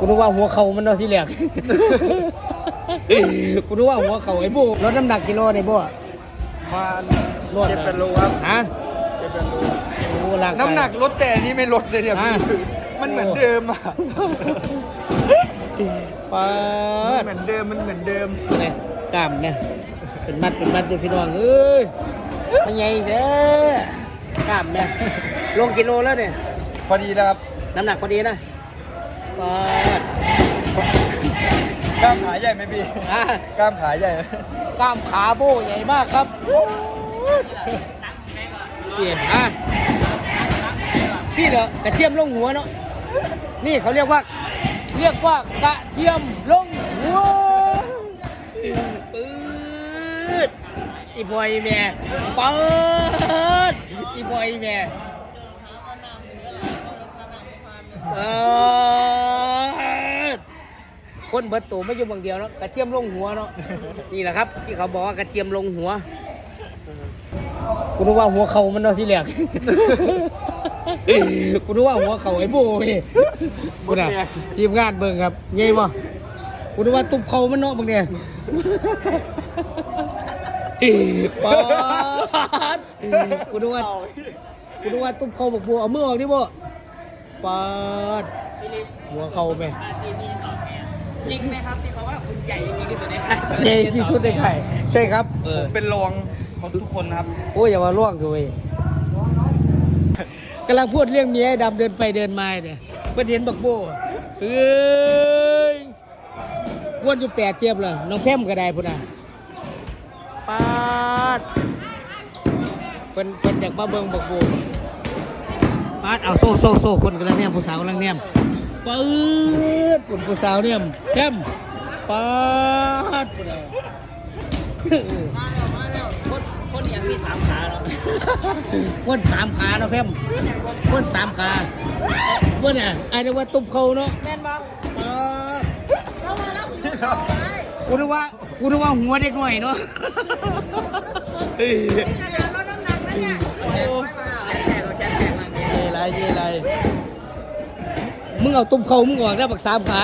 กูนึกว่าหัวเข่ามันเนาะที่แรกกูนึกว่าหัวเข่าไอ้บูลดน้ำหนักกิโลได้บ่มาลดเจ็ดแปดโลครับฮะเจ็ดแปดโลโอ้ร่างกายน้ำหนักลดแต่อันนี้ไม่ลดเลยเนี่ยอะพี่มันเหมือนเดิมอะปามันดเหมือนเดิมมันเหมือนเดิมเนี่ยกล้ามเนี่ยเป็นมัดเป็นมัดเลยพี่น้องเอ้ยเป็นไงเด้อกล้ามเนี่ยลงกิโลแล้วเนี่ยพอดีแล้วครับ น้ำหนักพอดีนะ ปาดกล้ามขาใหญ่ไหมพี่อะกล้ามขาใหญ่ไหมกล้ามขาโบใหญ่มากครับเปลี่ยนอะพี่เหรอกระเทียมลงหัวเนาะนี่เขาเรียกว่า เรียกว่ากระเทียมลงหัวปืดอีพอยแม่ปืดอีพอยแม่เปิด คนเบิดตัวไม่อยู่บางเดียวเนาะกระเทียมลงหัวเนาะนี่แหละครับ ที่เขาบอกว่ากระเทียมลงหัวกูนึกว่าหัวเขามันเนาะที่แรกกูนึกว่าหัวเขาไอ้บูเว้ยกูน่ะทีมงานเบิ่งครับใหญ่บ่กูนึกว่าตุบเขามันเนาะบางเนี่ยปาดกูนึกว่ากูนึกว่าตุบเขาบอกบัวเอามือออกดิบ่ปาดหัวเขาไป จริงไหมครับที่เขาว่าคุณใหญ่จริงๆที่สุดในไทยใหญ่ที่สุดในไข่ใช่ครับเอผอมเป็นรองของทุกคนนะครับ โอ้ยอย่ามาล่วงด้วยกำลังพูดเรื่องเมียไอ้ดำเดินไปเดินมาเนี่ยเพื่อนเห็นบักโบ้เฮ้ยวนอยู่แปดเทียบเลยน้องแพมก็ได้พุ่นอะปาดเพิ่นเพิ่นอยากมาเบิ่งบักโบ้ปาดเอาโซ่โซ่โซ่คนกำลังเนี่ยผู้สาวกำลังเนี่ย ปื๊ดคนผู้สาวเนี่ยแพมปาดพุ่นอะคนคนอย่างมีสามขาเนาะพ่นสามขาเนาะเพ่มพ่นสามขาพ่นอะไอ้เรียกว่าตุบเขาเนาะแม่นบ่เออกูนึกว่ากูนึกว่าหัวเด็กหน่อยเนาะ มึงเอาตุ้มเขามึงออกได้บักสามขา